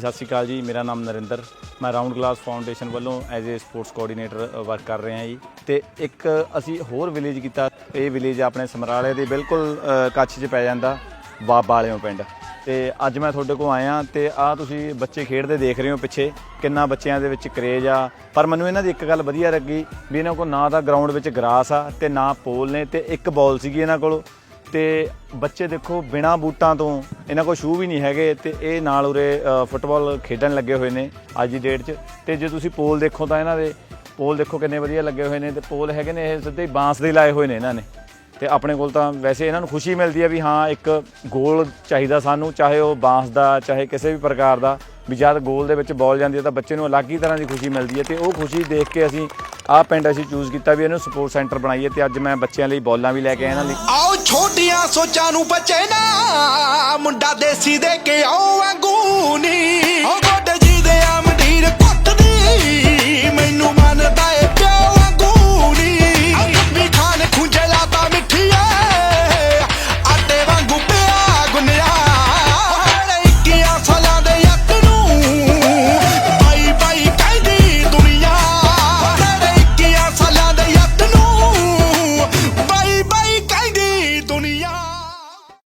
ਸਤਿ ਸ਼੍ਰੀ ਅਕਾਲ ਜੀ, ਮੇਰਾ ਨਾਮ ਨਰਿੰਦਰ। ਮੈਂ ਰਾਉਂਡ ਗਲਾਸ ਫਾਊਂਡੇਸ਼ਨ ਵੱਲੋਂ as a sports coordinator work ਕਰ ਰਿਹਾ ਜੀ। ਤੇ ਇੱਕ ਅਸੀਂ ਹੋਰ ਵਿਲੇਜ ਕੀਤਾ। ਇਹ ਵਿਲੇਜ ਆਪਣੇ ਸਮਰਾਲੇ ਦੇ ਬਿਲਕੁਲ ਕੱਛ 'ਚ ਪੈ ਜਾਂਦਾ, ਬਾਬਾ ਵਾਲਿਓ ਪਿੰਡ। ਤੇ ਅੱਜ ਮੈਂ ਤੁਹਾਡੇ ਕੋਲ ਆਇਆ ਤੇ ਆ ਤੁਸੀਂ ਬੱਚੇ ਖੇਡਦੇ ਦੇਖ ਰਹੇ ਹੋ ਪਿੱਛੇ। ਕਿੰਨਾ ਬੱਚਿਆਂ ਦੇ ਵਿੱਚ ਕਰੇਜ ਆ। ਪਰ ਮੈਨੂੰ ਇਹਨਾਂ ਦੀ ਇੱਕ ਗੱਲ ਵਧੀਆ ਲੱਗੀ ਵੀ ਇਹਨਾਂ ਕੋਲ ਨਾ ਤਾਂ ਗਰਾਊਂਡ ਵਿੱਚ ਗਰਾਸ ਆ ਤੇ ਨਾ ਪੋਲ ਨੇ ਤੇ ਇੱਕ ਬਾਲ ਸੀਗੀ ਇਹਨਾਂ ਕੋਲ। ਤੇ ਬੱਚੇ ਦੇਖੋ ਬਿਨਾ ਬੂਟਾਂ ਤੋਂ ਇਹਨਾਂ ਕੋਲ ਸ਼ੂ ਵੀ ਨਹੀਂ ਹੈਗੇ ਤੇ ਇਹ ਨਾਲ ਉਰੇ ਫੁੱਟਬਾਲ ਖੇਡਣ ਲੱਗੇ ਹੋਏ ਨੇ ਅੱਜ ਦੀ ਡੇਟ 'ਚ। ਤੇ ਜੇ ਤੁਸੀਂ ਪੋਲ ਦੇਖੋ ਤਾਂ ਇਹਨਾਂ ਦੇ ਪੋਲ ਦੇਖੋ ਕਿੰਨੇ ਵਧੀਆ ਲੱਗੇ ਹੋਏ ਨੇ ਤੇ ਪੋਲ ਹੈਗੇ ਨੇ ਇਹ ਸਿੱਧੇ ਬਾਂਸ ਦੇ ਲਾਏ ਹੋਏ ਨੇ ਇਹਨਾਂ ਨੇ। ਤੇ ਆਪਣੇ ਕੋਲ ਤਾਂ ਵੈਸੇ ਇਹਨਾਂ ਨੂੰ ਖੁਸ਼ੀ ਮਿਲਦੀ ਹੈ ਵੀ ਹਾਂ, ਇੱਕ ਗੋਲ ਚਾਹੀਦਾ ਸਾਨੂੰ, ਚਾਹੇ ਉਹ ਬਾਂਸ ਦਾ, ਚਾਹੇ ਕਿਸੇ ਵੀ ਪ੍ਰਕਾਰ ਦਾ। ਵੀ ਜਦ ਗੋਲ ਦੇ ਵਿੱਚ ਬਾਲ ਜਾਂਦੀ ਹੈ ਤਾਂ ਬੱਚੇ ਨੂੰ ਅਲੱਗ ਹੀ ਤਰ੍ਹਾਂ ਦੀ ਖੁਸ਼ੀ ਮਿਲਦੀ ਹੈ ਤੇ ਉਹ ਖੁਸ਼ੀ ਦੇਖ ਕੇ ਅਸੀਂ ਆਹ ਪਿੰਡ ਅਸੀਂ ਚੂਜ਼ ਕੀਤਾ ਵੀ ਇਹਨੂੰ ਸਪੋਰਟ ਸੈਂਟਰ ਬਣਾਈਏ ਤੇ ਅੱਜ ਮੈਂ ਬੱਚਿਆਂ ਲਈ ਬੋਲਾਂ ਵੀ ਲੈ ਕੇ ਆਇਆ ਇਹਨਾਂ ਲਈ। ਆਓ ਛੋਟੀਆਂ ਸੋਚਾਂ ਨੂੰ ਬਚੇ ਨਾ ਮੁੰਡਾ ਦੇਸੀ ਦੇ ਕੇ ਆਓ ਵਾਂਗੂ।